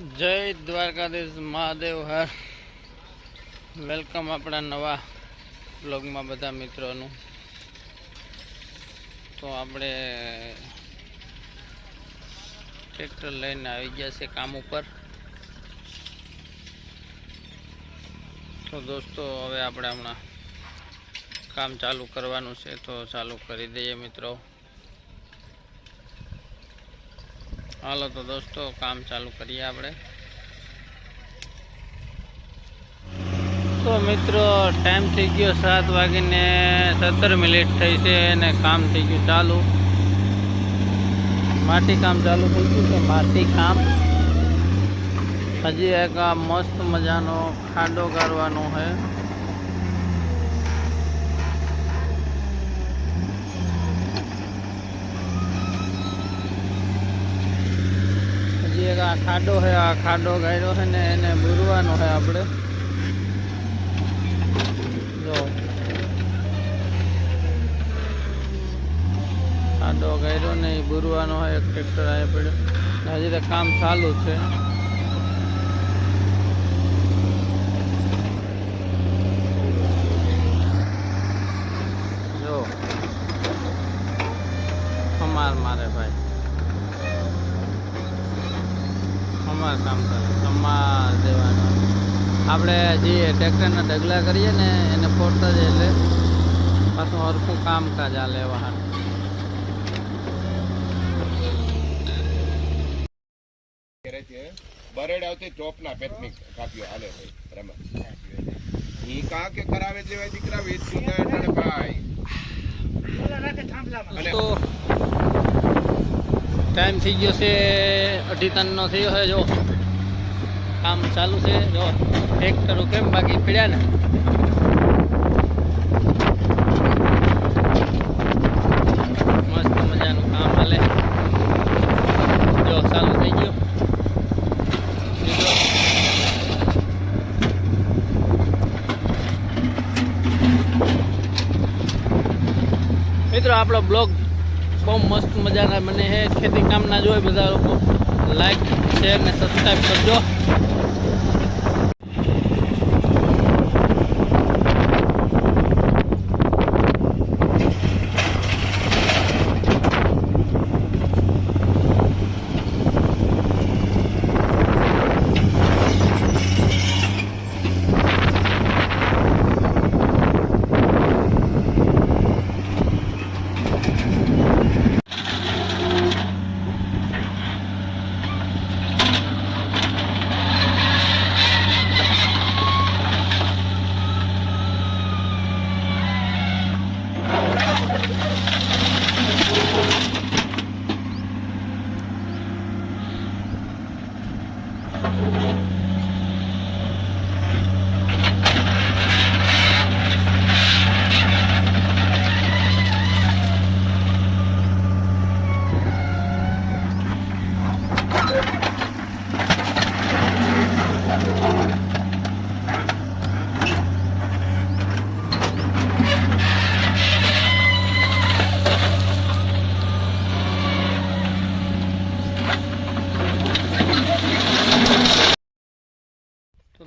જય દ્વારકાધીશ મહાદેવ, હર. વેલકમ આપણા નવા બ્લોગમાં બધા મિત્રોનું. તો આપણે ટ્રેક્ટર લઈને આવી ગયા છે કામ ઉપર. તો દોસ્તો, હવે આપણે હમણાં કામ ચાલુ કરવાનું છે, તો ચાલુ કરી દઈએ મિત્રો. હાલો તો દોસ્તો, કામ ચાલુ કરીએ આપણે. તો મિત્રો ટાઈમ થઈ ગયો સાત વાગીને સત્તર મિનિટ થઈ છે અને કામ થઈ ગયું ચાલુ. માટી કામ ચાલુ થઈ ગયું છે, માટી કામ. હજી એક આ મસ્ત મજાનો ખાડો કાઢવાનો છે હજી એક આ ખાડો છે આ ખાડો ગાળ્યો છે ને એને બુરવાનો છે આપણે. જો. ખાડો ગાળ્યો ને એ બુરવાનો હોય એક ટ્રેક્ટર આવે પડ્યો. હજી તો કામ ચાલુ છે. જો. ખમાર મારે ભાઈ. અમાર કામ કરે સમાર દેવાનું. આપણે જે ટ્રેક્ટરના ઢગલા કરીએ ને એને ફોડતા જ એટલે પાછું હરખું કામકાજ ચાલે વાહન બરેડ આવતી ચોપના પેટની કાપ્યો, હાલે ભાઈ કા કરાવે જેવા દીકરા વેચી દીધા એટલે ભાઈ અને તો ટાઈમ થઈ ગયો છે, અઢી ત્રણનો થયો છે, જો. કામ ચાલુ છે, જો. ટ્રેક્ટરો કેમ બાકી પડ્યા ને? મસ્ત મજાનું કામ હાલે. જો, ચાલુ થઈ ગયું. મિત્રો, આપણો બ્લોગ બહુ મસ્ત મજાના બને હે ખેતી કામના જોઈ બધા લોકો. લાઈક શેર ને સબસ્ક્રાઈબ કરજો.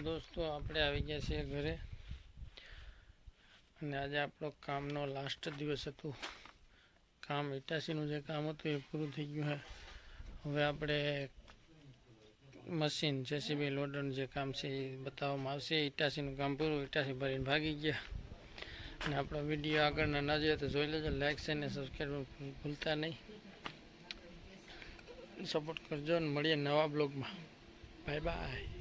દોસ્તો, આપણે આવી ગયા છીએ ઘરે. અને આજે આપણો કામનો લાસ્ટ દિવસ હતું. કામ ઇટાસીનું જે કામ હતું એ પૂરું થઈ ગયું છે હવે આપણે મશીન, જેસીબી, લોડરનું જે કામ છે એ બતાવવામાં આવશે. ઇટાસીનું કામ પૂરું ઇટાસી ભરીને ભાગી ગયા. અને આપણો વીડિયો આગળના ના જોઈએ તો જોઈ લેજો. લાઇક છે ને સબસ્ક્રાઈબ ભૂલતા નહીં. સપોર્ટ કરજો અને મળીએ નવા બ્લોગમાં બાય બાય